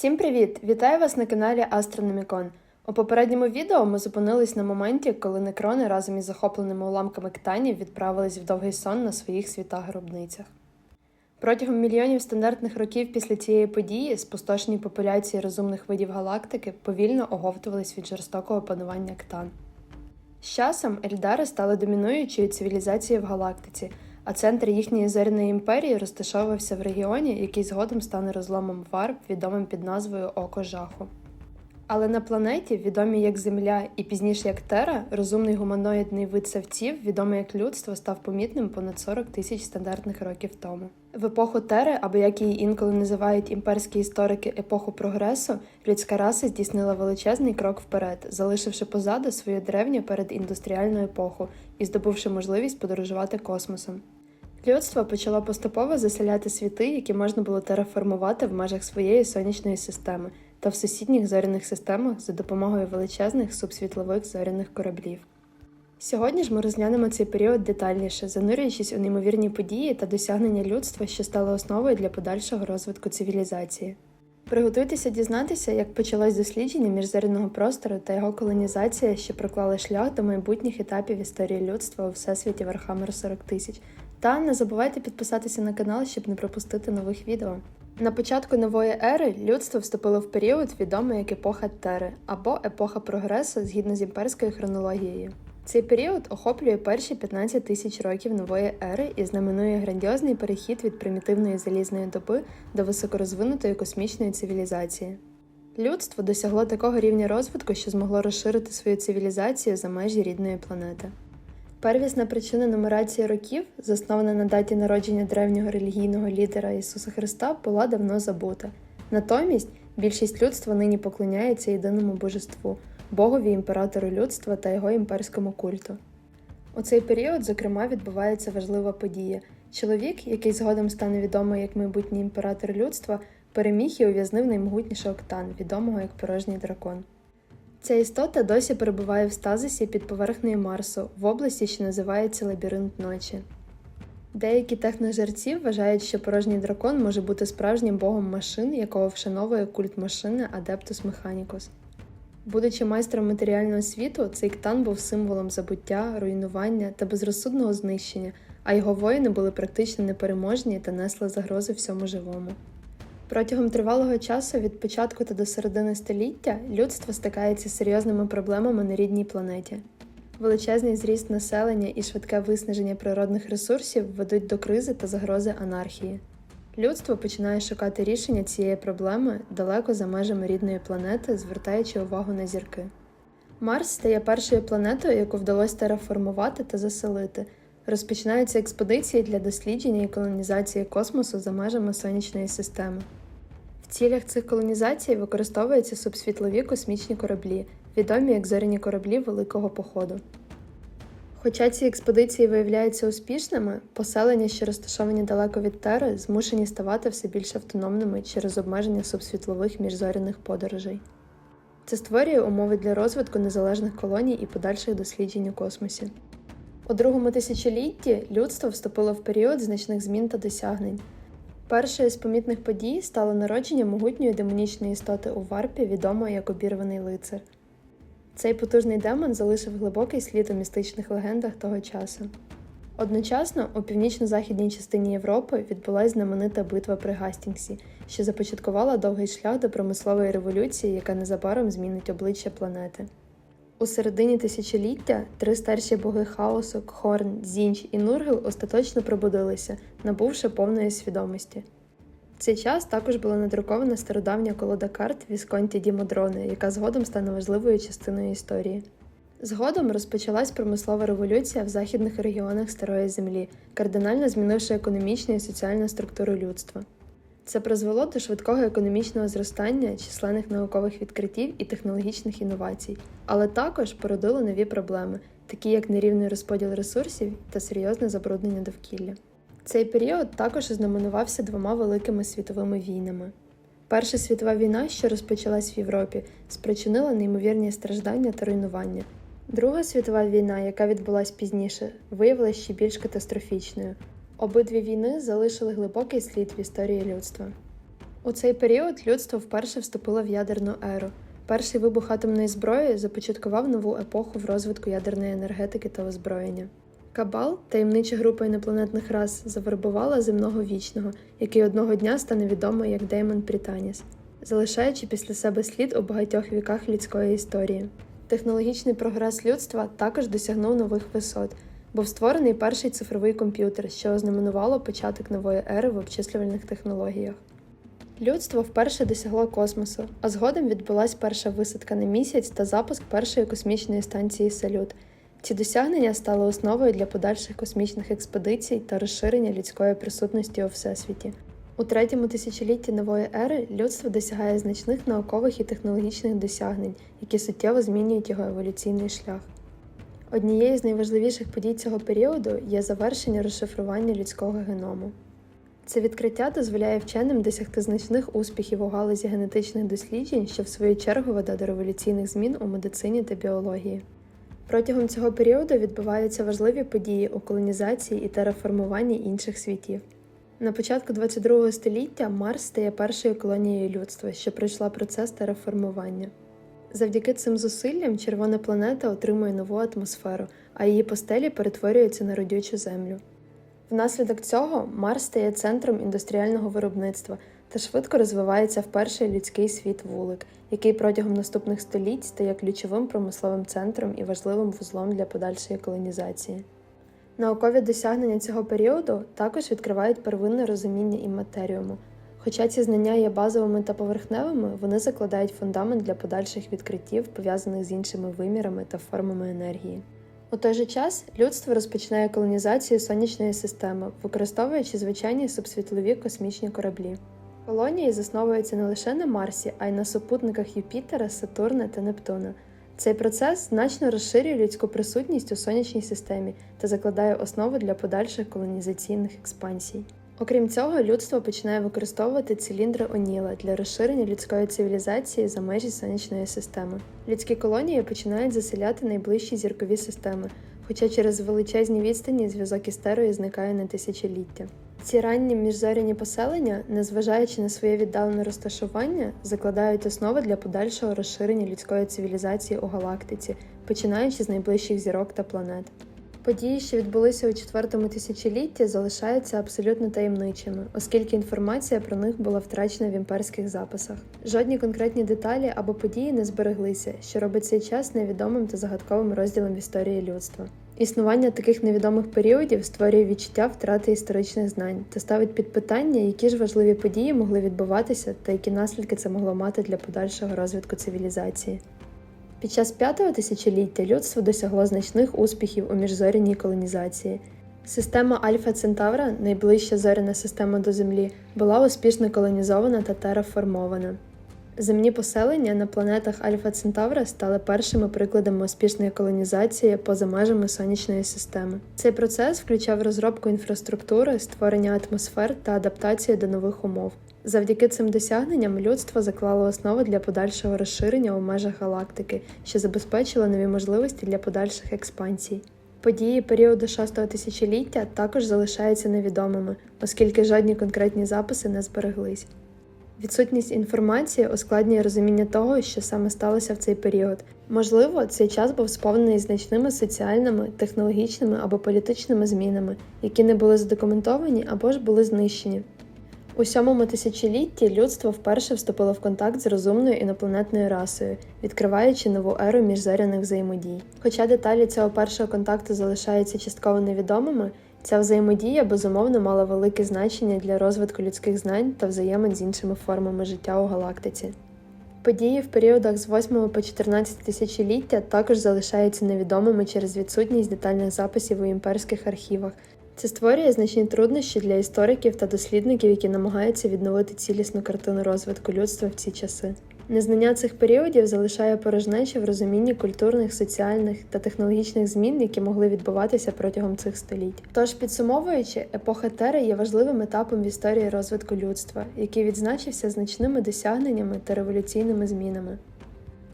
Всім привіт! Вітаю вас на каналі Астрономікон. У попередньому відео ми зупинились на моменті, коли некрони разом із захопленими уламками ктанів відправились в довгий сон на своїх світах-гробницях. Протягом мільйонів стандартних років після цієї події спустошені популяції розумних видів галактики повільно оговтувались від жорстокого панування ктан. З часом Ельдари стали домінуючою цивілізацією в галактиці, а центр їхньої зерної імперії розташовувався в регіоні, який згодом стане розломом Варп, відомим під назвою Око Жаху. Але на планеті, відомій як Земля і пізніше як Тера, розумний гуманоїдний вид савців, відомий як людство, став помітним понад 40 тисяч стандартних років тому. В епоху Тери, або як її інколи називають імперські історики епоху прогресу, людська раса здійснила величезний крок вперед, залишивши позаду свою древню передіндустріальну епоху і здобувши можливість подорожувати космосом. Людство почало поступово заселяти світи, які можна було тераформувати в межах своєї сонячної системи та в сусідніх зоряних системах за допомогою величезних субсвітлових зоряних кораблів. Сьогодні ж ми розглянемо цей період детальніше, занурюючись у неймовірні події та досягнення людства, що стали основою для подальшого розвитку цивілізації. Приготуйтеся дізнатися, як почалось дослідження міжзоряного простору та його колонізація, що проклали шлях до майбутніх етапів історії людства у всесвіті Вархаммер 40 тисяч. Та не забувайте підписатися на канал, щоб не пропустити нових відео. На початку нової ери людство вступило в період, відомий як епоха Тери або епоха прогресу згідно з імперською хронологією. Цей період охоплює перші 15 тисяч років нової ери і знаменує грандіозний перехід від примітивної залізної доби до високорозвинутої космічної цивілізації. Людство досягло такого рівня розвитку, що змогло розширити свою цивілізацію за межі рідної планети. Первісна причина нумерації років, заснована на даті народження древнього релігійного лідера Ісуса Христа, була давно забута. Натомість більшість людства нині поклоняється єдиному божеству, Богові імператору людства та його імперському культу. У цей період, зокрема, відбувається важлива подія. Чоловік, який згодом стане відомий як майбутній імператор людства, переміг і ув'язнив наймогутнішого Октан, відомого як порожній дракон. Ця істота досі перебуває в стазисі під поверхнею Марсу в області, що називається Лабіринт ночі. Деякі техножерці вважають, що порожній дракон може бути справжнім богом машин, якого вшановує культ машини Адептус Механікус. Будучи майстром матеріального світу, цей ктан був символом забуття, руйнування та безрозсудного знищення, а його воїни були практично непереможні та несли загрози всьому живому. Протягом тривалого часу від початку та до середини століття людство стикається з серйозними проблемами на рідній планеті. Величезний зріст населення і швидке виснаження природних ресурсів ведуть до кризи та загрози анархії. Людство починає шукати рішення цієї проблеми далеко за межами рідної планети, звертаючи увагу на зірки. Марс стає першою планетою, яку вдалося тераформувати та заселити. Розпочинаються експедиції для дослідження і колонізації космосу за межами сонячної системи. В цілях цих колонізацій використовуються субсвітлові космічні кораблі, відомі як зоряні кораблі Великого Походу. Хоча ці експедиції виявляються успішними, поселення, що розташовані далеко від Тери, змушені ставати все більш автономними через обмеження субсвітлових міжзоряних подорожей. Це створює умови для розвитку незалежних колоній і подальших досліджень у космосі. У другому тисячолітті людство вступило в період значних змін та досягнень. Першою з помітних подій стало народження могутньої демонічної істоти у варпі, відомої як обірваний лицар. Цей потужний демон залишив глибокий слід у містичних легендах того часу. Одночасно у північно-західній частині Європи відбулася знаменита битва при Гастінгсі, що започаткувала довгий шлях до промислової революції, яка незабаром змінить обличчя планети. У середині тисячоліття три старші боги хаосу Кхорн, Зінч і Нургел остаточно пробудилися, набувши повної свідомості. В цей час також була надрукована стародавня колода карт Вісконті Дімодрони, яка згодом стане важливою частиною історії. Згодом розпочалась промислова революція в західних регіонах Старої Землі, кардинально змінивши економічну і соціальну структуру людства. Це призвело до швидкого економічного зростання, численних наукових відкриттів і технологічних інновацій, але також породило нові проблеми, такі як нерівний розподіл ресурсів та серйозне забруднення довкілля. Цей період також ознаменувався двома великими світовими війнами. Перша світова війна, що розпочалась в Європі, спричинила неймовірні страждання та руйнування. Друга світова війна, яка відбулась пізніше, виявилася ще більш катастрофічною. Обидві війни залишили глибокий слід в історії людства. У цей період людство вперше вступило в ядерну еру. Перший вибух атомної зброї започаткував нову епоху в розвитку ядерної енергетики та озброєння. Кабал, таємнича група інопланетних рас, завербувала земного вічного, який одного дня стане відомий як Деймон Прітаніс, залишаючи після себе слід у багатьох віках людської історії. Технологічний прогрес людства також досягнув нових висот. Був створений перший цифровий комп'ютер, що ознаменувало початок нової ери в обчислювальних технологіях. Людство вперше досягло космосу, а згодом відбулася перша висадка на місяць та запуск першої космічної станції Салют. Ці досягнення стали основою для подальших космічних експедицій та розширення людської присутності у всесвіті. У третьому тисячолітті нової ери людство досягає значних наукових і технологічних досягнень, які суттєво змінюють його еволюційний шлях. Однією з найважливіших подій цього періоду є завершення розшифрування людського геному. Це відкриття дозволяє вченим досягти значних успіхів у галузі генетичних досліджень, що в свою чергу веде до революційних змін у медицині та біології. Протягом цього періоду відбуваються важливі події у колонізації і тераформуванні інших світів. На початку 22 століття Марс стає першою колонією людства, що пройшла процес тераформування. Завдяки цим зусиллям червона планета отримує нову атмосферу, а її постелі перетворюються на родючу землю. Внаслідок цього Марс стає центром індустріального виробництва та швидко розвивається в перший людський світ вулик, який протягом наступних століть стає ключовим промисловим центром і важливим вузлом для подальшої колонізації. Наукові досягнення цього періоду також відкривають первинне розуміння імматеріуму. Хоча ці знання є базовими та поверхневими, вони закладають фундамент для подальших відкриттів, пов'язаних з іншими вимірами та формами енергії. У той же час людство розпочинає колонізацію сонячної системи, використовуючи звичайні субсвітлові космічні кораблі. Колонії засновуються не лише на Марсі, а й на супутниках Юпітера, Сатурна та Нептуна. Цей процес значно розширює людську присутність у сонячній системі та закладає основу для подальших колонізаційних експансій. Окрім цього, людство починає використовувати циліндри Оніла для розширення людської цивілізації за межі сонячної системи. Людські колонії починають заселяти найближчі зіркові системи, хоча через величезні відстані зв'язок із терою зникає на тисячоліття. Ці ранні міжзоряні поселення, незважаючи на своє віддалене розташування, закладають основи для подальшого розширення людської цивілізації у галактиці, починаючи з найближчих зірок та планет. Події, що відбулися у четвертому тисячолітті, залишаються абсолютно таємничими, оскільки інформація про них була втрачена в імперських записах. Жодні конкретні деталі або події не збереглися, що робить цей час невідомим та загадковим розділом в історії людства. Існування таких невідомих періодів створює відчуття втрати історичних знань та ставить під питання, які ж важливі події могли відбуватися та які наслідки це могло мати для подальшого розвитку цивілізації. Під час п'ятого тисячоліття людство досягло значних успіхів у міжзоряній колонізації. Система Альфа Центавра, найближча зоряна система до Землі, була успішно колонізована та тераформована. Земні поселення на планетах Альфа Центавра стали першими прикладами успішної колонізації поза межами сонячної системи. Цей процес включав розробку інфраструктури, створення атмосфер та адаптацію до нових умов. Завдяки цим досягненням людство заклало основу для подальшого розширення у межах галактики, що забезпечило нові можливості для подальших експансій. Події періоду шостого тисячоліття також залишаються невідомими, оскільки жодні конкретні записи не збереглись. Відсутність інформації ускладнює розуміння того, що саме сталося в цей період. Можливо, цей час був сповнений значними соціальними, технологічними або політичними змінами, які не були задокументовані або ж були знищені. У сьомому тисячолітті людство вперше вступило в контакт з розумною інопланетною расою, відкриваючи нову еру міжзоряних взаємодій. Хоча деталі цього першого контакту залишаються частково невідомими, ця взаємодія безумовно мала велике значення для розвитку людських знань та взаємин з іншими формами життя у галактиці. Події в періодах з 8 по 14 тисячоліття також залишаються невідомими через відсутність детальних записів у імперських архівах. Це створює значні труднощі для істориків та дослідників, які намагаються відновити цілісну картину розвитку людства в ці часи. Незнання цих періодів залишає порожнечі в розумінні культурних, соціальних та технологічних змін, які могли відбуватися протягом цих століть. Тож, підсумовуючи, епоха Тери є важливим етапом в історії розвитку людства, який відзначився значними досягненнями та революційними змінами.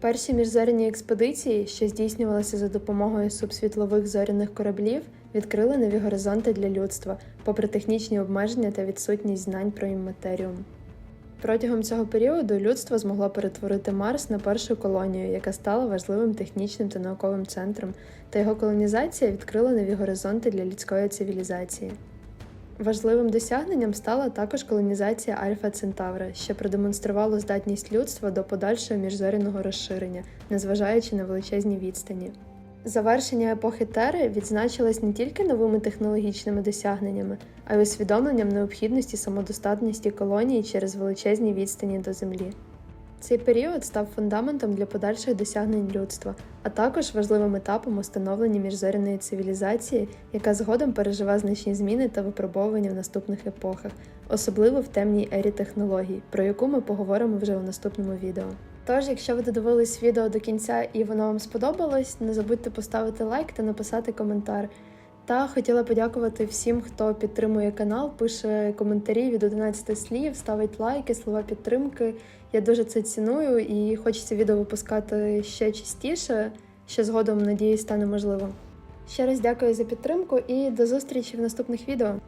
Перші міжзоряні експедиції, що здійснювалися за допомогою субсвітлових зоряних кораблів, відкрили нові горизонти для людства, попри технічні обмеження та відсутність знань про імматеріум. Протягом цього періоду людство змогло перетворити Марс на першу колонію, яка стала важливим технічним та науковим центром, та його колонізація відкрила нові горизонти для людської цивілізації. Важливим досягненням стала також колонізація Альфа Центавра, що продемонструвало здатність людства до подальшого міжзоряного розширення, незважаючи на величезні відстані. Завершення епохи Тери відзначилось не тільки новими технологічними досягненнями, а й усвідомленням необхідності самодостатності колонії через величезні відстані до Землі. Цей період став фундаментом для подальших досягнень людства, а також важливим етапом у становленні міжзоряної цивілізації, яка згодом переживе значні зміни та випробовування в наступних епохах, особливо в темній ері технологій, про яку ми поговоримо вже у наступному відео. Тож, якщо ви додивились відео до кінця і воно вам сподобалось, не забудьте поставити лайк та написати коментар. Та хотіла подякувати всім, хто підтримує канал, пише коментарі від 11 слів, ставить лайки, слова підтримки. Я дуже це ціную і хочеться відео випускати ще частіше, що згодом, надіюсь, стане можливо. Ще раз дякую за підтримку і до зустрічі в наступних відео.